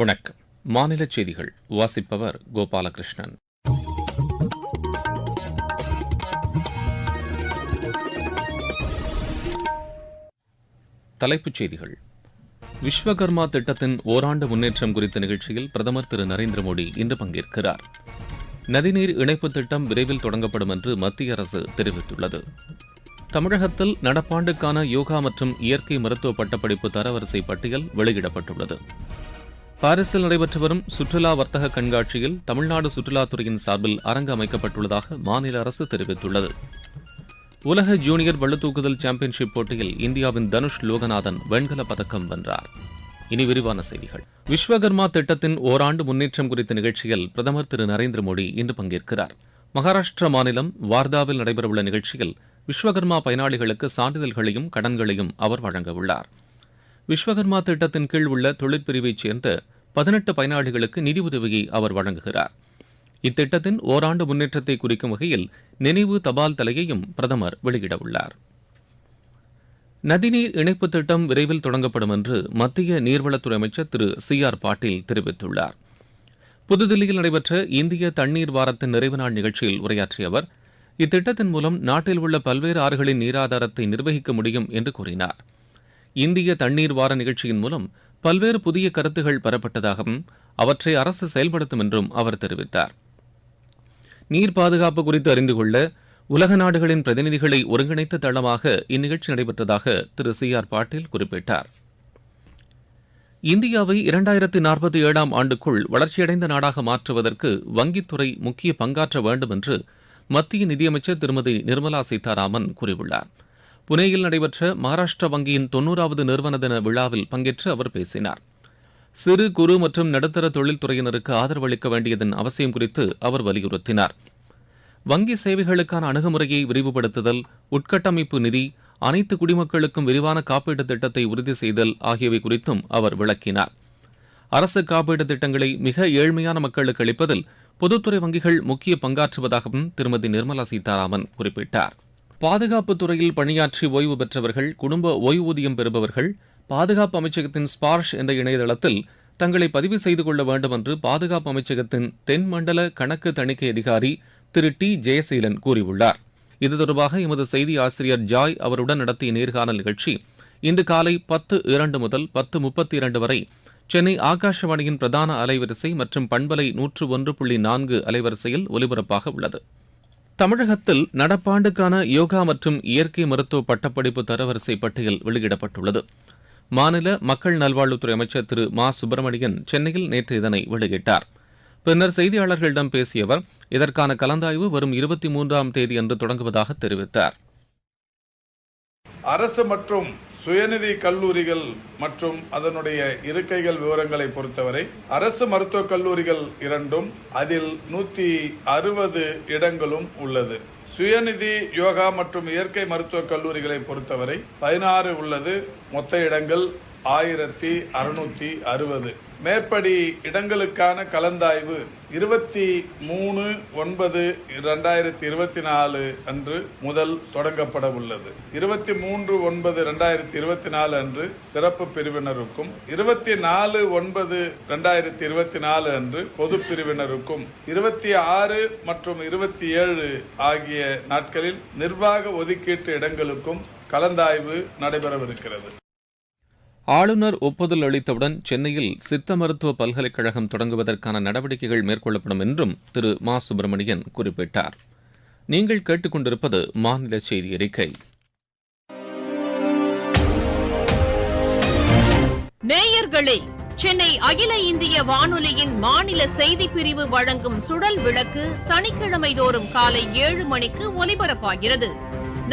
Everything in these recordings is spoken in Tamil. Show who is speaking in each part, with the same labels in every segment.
Speaker 1: வணக்கம் மாநில செய்திகள் வாசிப்பவர் கோபாலகிருஷ்ணன் தலைப்புச் செய்திகள் விஸ்வகர்மா திட்டத்தின் ஓராண்டு முன்னேற்றம் குறித்த நிகழ்ச்சியில் பிரதமர் திரு நரேந்திர மோடி இன்று பங்கேற்கிறார் நதிநீர் இணைப்பு திட்டம் விரைவில் தொடங்கப்படும் என்று மத்திய அரசு தெரிவித்துள்ளது தமிழகத்தில் நடப்பாண்டுக்கான யோகா மற்றும் இயற்கை மருத்துவ பட்டப்படிப்பு தரவரிசை பட்டியல் வெளியிடப்பட்டுள்ளது பாரிஸில் நடைபெற்று வரும் சுற்றுலா வர்த்தக கண்காட்சியில் தமிழ்நாடு சுற்றுலாத்துறையின் சார்பில் அரங்கு அமைக்கப்பட்டுள்ளதாக மாநில அரசு தெரிவித்துள்ளது உலக ஜூனியர் வள்ளத்தூக்குதல் சாம்பியன்ஷிப் போட்டியில் இந்தியாவின் தனுஷ் லோகநாதன் வெண்கல பதக்கம் வென்றார் இனி விரிவான செய்திகள் விஸ்வகர்மா திட்டத்தின் ஓராண்டு முன்னேற்றம் குறித்த நிகழ்ச்சியில் பிரதமர் திரு நரேந்திர மோடி இன்று பங்கேற்கிறார் மகாராஷ்டிரா மாநிலம் வார்தாவில் நடைபெறவுள்ள நிகழ்ச்சியில் விஸ்வகர்மா பயனாளிகளுக்கு சான்றிதழ்களையும் கடன்களையும் அவர் வழங்கவுள்ளார் உள்ளார் விஸ்வகர்மா திட்டத்தின் கீழ் உள்ள தொழிற்பிரிவைச் சேர்ந்த பதினெட்டு பயனாளிகளுக்கு நிதி உதவியை அவர் வழங்குகிறார் இத்திட்டத்தின் ஓராண்டு முன்னேற்றத்தை குறிக்கும் வகையில் நினைவு தபால் தலையையும் பிரதமர் வெளியிடவுள்ளார் நதிநீர் இணைப்பு திட்டம் விரைவில் தொடங்கப்படும் என்று மத்திய நீர்வளத்துறை அமைச்சர் திரு சி ஆர் பாட்டீல் தெரிவித்துள்ளார் புதுதில்லியில் நடைபெற்ற இந்திய தண்ணீர் வாரத்தின் நிறைவு நாள் நிகழ்ச்சியில் உரையாற்றிய அவர் இத்திட்டத்தின் மூலம் நாட்டில் உள்ள பல்வேறு ஆறுகளின் நீராதாரத்தை நிர்வகிக்க முடியும் என்று கூறினாா் இந்திய தண்ணீர் வார நிகழ்ச்சியின் மூலம் பல்வேறு புதிய கருத்துகள் பெறப்பட்டதாகவும் அவற்றை அரசு செயல்படுத்தும் என்றும் அவர் தெரிவித்தார் நீர் பாதுகாப்பு குறித்து அறிந்து கொள்ள உலக நாடுகளின் பிரதிநிதிகளை ஒருங்கிணைத்த தளமாக இந்நிகழ்ச்சி நடைபெற்றதாக திரு சி ஆர் பாட்டீல் குறிப்பிட்டார் இந்தியாவை இரண்டாயிரத்தி நாற்பத்தி ஏழாம் ஆண்டுக்குள் வளர்ச்சியடைந்த நாடாக மாற்றுவதற்கு வங்கித்துறை முக்கிய பங்காற்ற வேண்டும் என்று மத்திய நிதியமைச்சர் திருமதி நிர்மலா சீதாராமன் கூறியுள்ளாா் புனேயில் நடைபெற்ற மகாராஷ்டிரா வங்கியின் தொன்னூறாவது நிறுவன தின விழாவில் பங்கேற்று அவர் பேசினார் சிறு குறு மற்றும் நடுத்தர தொழில்துறையினருக்கு ஆதரவளிக்க வேண்டியதன் அவசியம் குறித்து அவர் வலியுறுத்தினார் வங்கி சேவைகளுக்கான அணுகுமுறையை விரிவுபடுத்துதல் உட்கட்டமைப்பு நிதி அனைத்து குடிமக்களுக்கும் விரிவான காப்பீட்டுத் திட்டத்தை உறுதி செய்தல் ஆகியவை குறித்தும் அவர் விளக்கினார் அரசு காப்பீட்டுத் திட்டங்களை மிக ஏழ்மையான மக்களுக்கு அளிப்பதில் பொதுத்துறை வங்கிகள் முக்கிய பங்காற்றுவதாகவும் திருமதி நிர்மலா சீதாராமன் குறிப்பிட்டார் பாதுகாப்பு துறையில் பணியாற்றி ஓய்வு பெற்றவர்கள் குடும்ப ஓய்வூதியம் பெறுபவர்கள் பாதுகாப்பு அமைச்சகத்தின் ஸ்பார்ஷ் என்ற இணையதளத்தில் தங்களை பதிவு செய்து கொள்ள வேண்டும் என்று பாதுகாப்பு அமைச்சகத்தின் தென் மண்டல கணக்கு தணிக்கை அதிகாரி திரு டி ஜெயசீலன் கூறியுள்ளார் இது தொடர்பாக எமது செய்தி ஆசிரியர் ஜாய் அவருடன் நடத்திய நேர்காணல் நிகழ்ச்சி இன்று காலை பத்து இரண்டு முதல் பத்து முப்பத்தி இரண்டு வரை சென்னை ஆகாஷவாணியின் பிரதான அலைவரிசை மற்றும் பண்பலை நூற்று ஒன்று புள்ளி நான்கு அலைவரிசையில் ஒலிபரப்பாக உள்ளது தமிழகத்தில் நடப்பாண்டுக்கான யோகா மற்றும் இயற்கை மருத்துவ பட்டப்படிப்பு தரவரிசை பட்டியல் வெளியிடப்பட்டுள்ளது மாநில மக்கள் நல்வாழ்வுத்துறை அமைச்சர் திரு மா சுப்பிரமணியன் சென்னையில் நேற்று இதனை வெளியிட்டார் பின்னர் செய்தியாளர்களிடம் பேசிய அவர் இதற்கான கலந்தாய்வு வரும் இருபத்தி மூன்றாம் தேதி அன்று தொடங்குவதாக தெரிவித்தார்
Speaker 2: அரசு மற்றும் சுயநிதி கல்லூரிகள் மற்றும் அதனுடைய இருக்கைகள் விவரங்களை பொறுத்தவரை அரசு மருத்துவக் கல்லூரிகள் இரண்டும் அதில் நூற்றி அறுபது இடங்களும் உள்ளது சுயநிதி யோகா மற்றும் இயற்கை மருத்துவக் கல்லூரிகளை பொறுத்தவரை பதினாறு உள்ளது மொத்த இடங்கள் ஆயிரத்தி அறுநூத்தி அறுபது மேற்படி இடங்களுக்கான கலந்தாய்வு இருபத்தி மூணு ஒன்பது ரெண்டாயிரத்தி இருபத்தி நாலு அன்று முதல் தொடங்கப்பட உள்ளது இருபத்தி மூன்று ஒன்பது ரெண்டாயிரத்தி இருபத்தி நாலு அன்று சிறப்பு பிரிவினருக்கும் இருபத்தி நாலு ஒன்பது ரெண்டாயிரத்தி இருபத்தி நாலு அன்று பொது பிரிவினருக்கும் இருபத்தி ஆறு மற்றும் இருபத்தி ஏழு ஆகிய நாட்களில் நிர்வாக ஒதுக்கீட்டு இடங்களுக்கும் கலந்தாய்வு நடைபெறவிருக்கிறது
Speaker 1: ஆளுநர் ஒப்புதல் அளித்தவுடன் சென்னையில் சித்த மருத்துவ பல்கலைக்கழகம் தொடங்குவதற்கான நடவடிக்கைகள் மேற்கொள்ளப்படும் என்றும் திரு மா சுப்பிரமணியன் குறிப்பிட்டார் நீங்கள் கேட்டுக்கொண்டிருப்பது மாநில செய்தி அறிக்கை
Speaker 3: நேயர்களே சென்னை அகில இந்திய வானொலியின் மாநில செய்தி பிரிவு வழங்கும் சுடல் விளக்கு சனிக்கிழமை தோறும் காலை ஏழு மணிக்கு ஒலிபரப்பாகிறது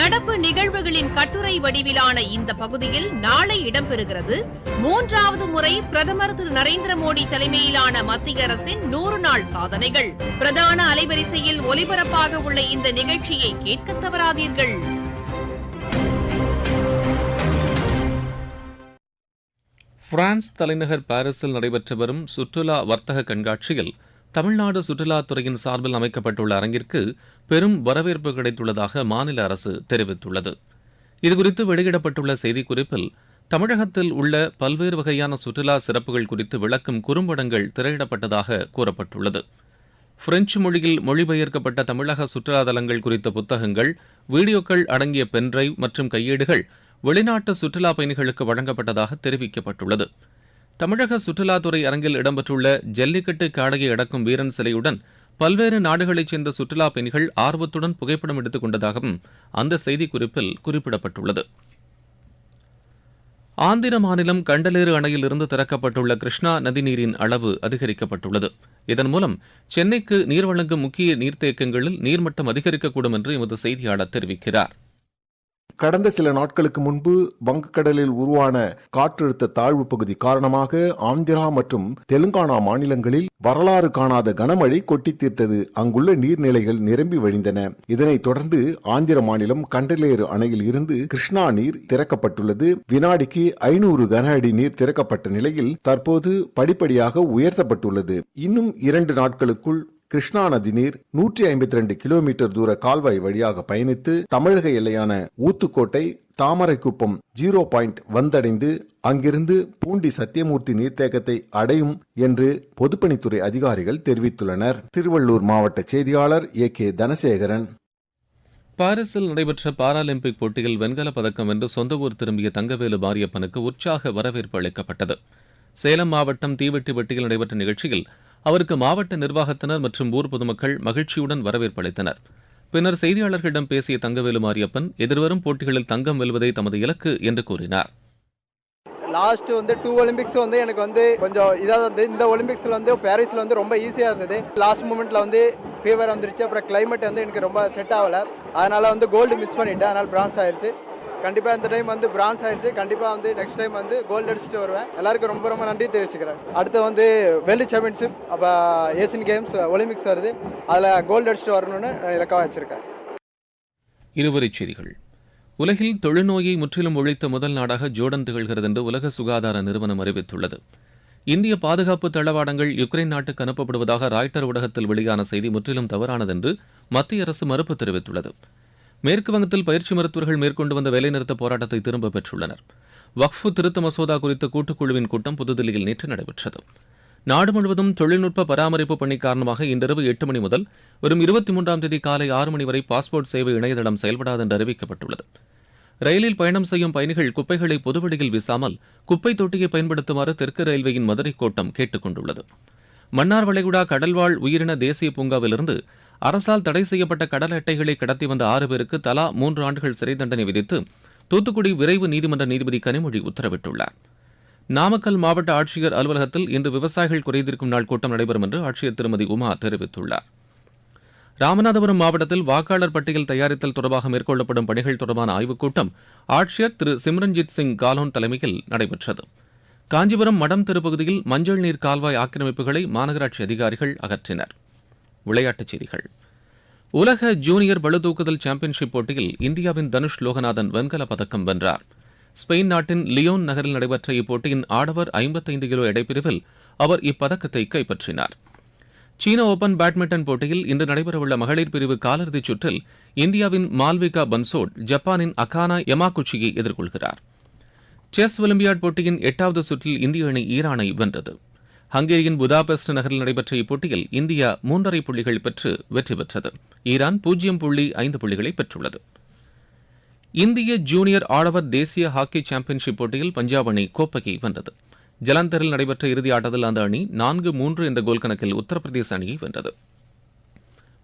Speaker 3: நடப்பு நிகழ்வுகளின் கட்டுரை வடிவிலான இந்த பகுதியில் நாளை இடம்பெறுகிறது மூன்றாவது முறை பிரதமர் திரு நரேந்திர மோடி தலைமையிலான மத்திய அரசின் நூறு நாள் சாதனைகள் பிரதான அலைவரிசையில் ஒலிபரப்பாக உள்ள இந்த நிகழ்ச்சியை கேட்க தவறாதீர்கள்
Speaker 1: பிரான்ஸ் தலைநகர் பாரிஸில் நடைபெற்று வரும் சுற்றுலா வர்த்தக கண்காட்சியில் தமிழ்நாடு சுற்றுலாத்துறையின் சார்பில் அமைக்கப்பட்டுள்ள அரங்கிற்கு பெரும் வரவேற்பு கிடைத்துள்ளதாக மாநில அரசு தெரிவித்துள்ளது இதுகுறித்து வெளியிடப்பட்டுள்ள செய்திக்குறிப்பில் தமிழகத்தில் உள்ள பல்வேறு வகையான சுற்றுலா சிறப்புகள் குறித்து விளக்கும் குறும்படங்கள் திரையிடப்பட்டதாக கூறப்பட்டுள்ளது பிரெஞ்சு மொழியில் மொழிபெயர்க்கப்பட்ட தமிழக சுற்றுலா தலங்கள் குறித்த புத்தகங்கள் வீடியோக்கள் அடங்கிய பென்டிரைவ் மற்றும் கையேடுகள் வெளிநாட்டு சுற்றுலா பயணிகளுக்கு வழங்கப்பட்டதாக தெரிவிக்கப்பட்டுள்ளது தமிழக சுற்றுலாத்துறை அரங்கில் இடம்பெற்றுள்ள ஜல்லிக்கட்டு காடையை அடக்கும் வீரன் சிலையுடன் பல்வேறு நாடுகளைச் சேர்ந்த சுற்றுலா பெண்கள் ஆர்வத்துடன் புகைப்படம் எடுத்துக் கொண்டதாகவும் அந்த செய்திக்குறிப்பில் குறிப்பிடப்பட்டுள்ளது ஆந்திர மாநிலம் கண்டலேறு அணையிலிருந்து திறக்கப்பட்டுள்ள கிருஷ்ணா நதிநீரின் அளவு அதிகரிக்கப்பட்டுள்ளது இதன் மூலம் சென்னைக்கு நீர் வழங்கும் முக்கிய நீர்த்தேக்கங்களில் நீர்மட்டம் அதிகரிக்கக்கூடும் என்று எமது செய்தியாளர் தெரிவிக்கிறாா்
Speaker 4: கடந்த சில நாட்களுக்கு முன்பு வங்கக்கடலில் உருவான காற்றழுத்த தாழ்வு பகுதி காரணமாக ஆந்திரா மற்றும் தெலுங்கானா மாநிலங்களில் வரலாறு காணாத கனமழை கொட்டி தீர்த்தது அங்குள்ள நீர்நிலைகள் நிரம்பி வழிந்தன இதனைத் தொடர்ந்து ஆந்திர மாநிலம் கண்டலேறு அணையில் இருந்து கிருஷ்ணா நீர் திறக்கப்பட்டுள்ளது வினாடிக்கு ஐநூறு கன அடி நீர் திறக்கப்பட்ட நிலையில் தற்போது படிப்படியாக உயர்த்தப்பட்டுள்ளது இன்னும் இரண்டு நாட்களுக்குள் கிருஷ்ணா நதி நீர் நூற்றி ஐம்பத்தி ரெண்டு கிலோமீட்டர் தூர கால்வாய் வழியாக பயணித்து தமிழக எல்லையான ஊத்துக்கோட்டை தாமரைக்குப்பம் ஜீரோ பாயிண்ட் வந்தடைந்து அங்கிருந்து பூண்டி சத்தியமூர்த்தி நீர்த்தேக்கத்தை அடையும் என்று பொதுப்பணித்துறை அதிகாரிகள் தெரிவித்துள்ளனர் திருவள்ளூர் மாவட்ட செய்தியாளர் ஏ கே தனசேகரன்
Speaker 1: பாரிஸில் நடைபெற்ற பாராலிம்பிக் போட்டியில் வெண்கலப் பதக்கம் வென்று சொந்த ஊர் திரும்பிய தங்கவேலு மாரியப்பனுக்கு உற்சாக வரவேற்பு அளிக்கப்பட்டது சேலம் மாவட்டம் தீவெட்டிப்பட்டியில் நடைபெற்ற நிகழ்ச்சியில் அவருக்கு மாவட்ட நிர்வாகத்தினர் மற்றும் ஊர் பொதுமக்கள் மகிழ்ச்சியுடன் வரவேற்பு அளித்தனர் பின்னர் செய்தியாளர்களிடம் பேசிய தங்கவேலு மாரியப்பன் எதிர்வரும் போட்டிகளில் தங்கம் வெல்வதே தமது இலக்கு என்று கூறினார்
Speaker 5: லாஸ்ட் வந்து டூ ஒலிம்பிக்ஸ் வந்து எனக்கு வந்து கொஞ்சம் இதாக இருந்தது இந்த ஒலிம்பிக்ஸில் வந்து பாரிஸில் வந்து ரொம்ப ஈஸியாக இருந்தது லாஸ்ட் மூமெண்ட்டில் வந்து ஃபீவர் வந்துருச்சு அப்புறம் கிளைமேட் வந்து எனக்கு ரொம்ப செட் ஆகலை அதனால் வந்து கோல்டு மிஸ் பண்ணிவிட்டு அதனால் பிரான்ஸ் ஆயிடுச்சு கண்டிப்பாக இந்த டைம் வந்து பிரான்ஸ் ஆயிடுச்சு கண்டிப்பாக வந்து நெக்ஸ்ட் டைம் வந்து கோல்டு அடிச்சுட்டு வருவேன் எல்லாருக்கும் ரொம்ப ரொம்ப நன்றி தெரிவிச்சுக்கிறேன் அடுத்து வந்து வேர்ல்டு சாம்பியன்ஷிப் அப்போ ஏசியன் கேம்ஸ் ஒலிம்பிக்ஸ் வருது அதில் கோல்டு அடிச்சுட்டு வரணும்னு இலக்காக வச்சுருக்கேன்
Speaker 1: இருவரிச் செய்திகள் உலகில் தொழுநோயை முற்றிலும் ஒழித்த முதல் நாடாக ஜோர்டன் திகழ்கிறது என்று உலக சுகாதார நிறுவனம் அறிவித்துள்ளது இந்திய பாதுகாப்பு தளவாடங்கள் யுக்ரைன் நாட்டுக்கு அனுப்பப்படுவதாக ராய்டர் ஊடகத்தில் வெளியான செய்தி முற்றிலும் தவறானது என்று மத்திய அரசு மறுப்பு தெரிவித்துள்ளது மேற்கு வங்கத்தில் பயிற்சி மருத்துவர்கள் மேற்கொண்டு வந்த வேலைநிறுத்த போராட்டத்தை திரும்ப பெற்றுள்ளனர் வக்ஃபு திருத்த மசோதா குறித்த கூட்டுக்குழுவின் கூட்டம் புதுதில்லியில் நேற்று நடைபெற்றது நாடு முழுவதும் தொழில்நுட்ப பராமரிப்பு பணி காரணமாக இன்றிரவு எட்டு மணி முதல் வரும் இருபத்தி மூன்றாம் தேதி காலை ஆறு மணி வரை பாஸ்போர்ட் சேவை இணையதளம் செயல்படாது என்று அறிவிக்கப்பட்டுள்ளது ரயிலில் பயணம் செய்யும் பயணிகள் குப்பைகளை பொதுவெளியில் வீசாமல் குப்பை தொட்டியை பயன்படுத்துமாறு தெற்கு ரயில்வேயின் மதுரை கோட்டம் கேட்டுக் கொண்டுள்ளது மன்னார் வளைகுடா கடல்வாழ் உயிரின தேசிய பூங்காவிலிருந்து அரசால் தடை செய்யப்பட்ட கடல் அட்டைகளை கடத்தி வந்த ஆறு பேருக்கு தலா மூன்று ஆண்டுகள் சிறை தண்டனை விதித்து தூத்துக்குடி விரைவு நீதிமன்ற நீதிபதி கனிமொழி உத்தரவிட்டுள்ளார் நாமக்கல் மாவட்ட ஆட்சியர் அலுவலகத்தில் இன்று விவசாயிகள் குறைதீர்க்கும் நாள் கூட்டம் நடைபெறும் என்று ஆட்சியர் திருமதி உமா தெரிவித்துள்ளார் ராமநாதபுரம் மாவட்டத்தில் வாக்காளர் பட்டியல் தயாரித்தல் தொடர்பாக மேற்கொள்ளப்படும் பணிகள் தொடர்பான ஆய்வுக் கூட்டம் ஆட்சியர் திரு சிம்ரன்ஜித் சிங் காலோன் தலைமையில் நடைபெற்றது காஞ்சிபுரம் மடம் திருப்பகுதியில் மஞ்சள் நீர் கால்வாய் ஆக்கிரமிப்புகளை மாநகராட்சி அதிகாரிகள் அகற்றினர் விளையாட்டுச் செய்திகள் உலக ஜூனியர் பளுதூக்குதல் சாம்பியன்ஷிப் போட்டியில் இந்தியாவின் தனுஷ் லோகநாதன் வெண்கலப் பதக்கம் வென்றார் ஸ்பெயின் நாட்டின் லியோன் நகரில் நடைபெற்ற இப்போட்டியின் ஆடவர் ஐம்பத்தைந்து கிலோ எடைப்பிரிவில் அவர் இப்பதக்கத்தை கைப்பற்றினார் சீன ஓபன் பேட்மிண்டன் போட்டியில் இன்று நடைபெறவுள்ள மகளிர் பிரிவு காலிறுதிச் சுற்றில் இந்தியாவின் மால்விகா பன்சோட் ஜப்பானின் அகானா யமாகுச்சியை எதிர்கொள்கிறார் செஸ் ஒலிம்பியாட் போட்டியின் எட்டாவது சுற்றில் இந்திய அணி ஈரானை வென்றது ஹங்கேரியின் புதாபெஸ்ட் நகரில் நடைபெற்ற இப்போட்டியில் இந்தியா மூன்றரை புள்ளிகள் பெற்று வெற்றி பெற்றது ஈரான் பூஜ்ஜியம் புள்ளி ஐந்து புள்ளிகளை பெற்றுள்ளது இந்திய ஜூனியர் ஆடவர் தேசிய ஹாக்கி சாம்பியன்ஷிப் போட்டியில் பஞ்சாப் அணி கோப்பையை வென்றது ஜலந்தரில் நடைபெற்ற இறுதி ஆட்டத்தில் அந்த அணி நான்கு மூன்று என்ற கோல் கணக்கில் உத்தரப்பிரதேச அணியை வென்றது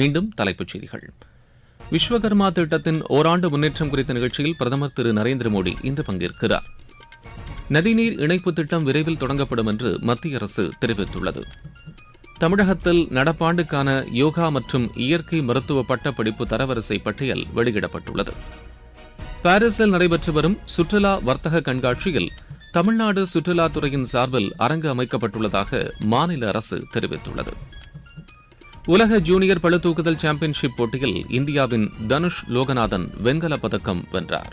Speaker 1: மீண்டும் தலைப்புச் செய்திகள் விஸ்வகர்மா திட்டத்தின் ஓராண்டு முன்னேற்றம் குறித்த நிகழ்ச்சியில் பிரதமர் திரு நரேந்திர மோடி இன்று பங்கேற்கிறார் நதிநீர் இணைப்பு திட்டம் விரைவில் தொடங்கப்படும் என்று மத்திய அரசு தெரிவித்துள்ளது தமிழகத்தில் நடப்பாண்டுக்கான யோகா மற்றும் இயற்கை மருத்துவ பட்டப்படிப்பு படிப்பு தரவரிசை பட்டியல் வெளியிடப்பட்டுள்ளது பாரிஸில் நடைபெற்று வரும் சுற்றுலா வர்த்தக கண்காட்சியில் தமிழ்நாடு சுற்றுலாத்துறையின் சார்பில் அரங்கு அமைக்கப்பட்டுள்ளதாக மாநில அரசு தெரிவித்துள்ளது உலக ஜூனியர் பளுதூக்குதல் சாம்பியன்ஷிப் போட்டியில் இந்தியாவின் தனுஷ் லோகநாதன் வெண்கலப் பதக்கம் வென்றார்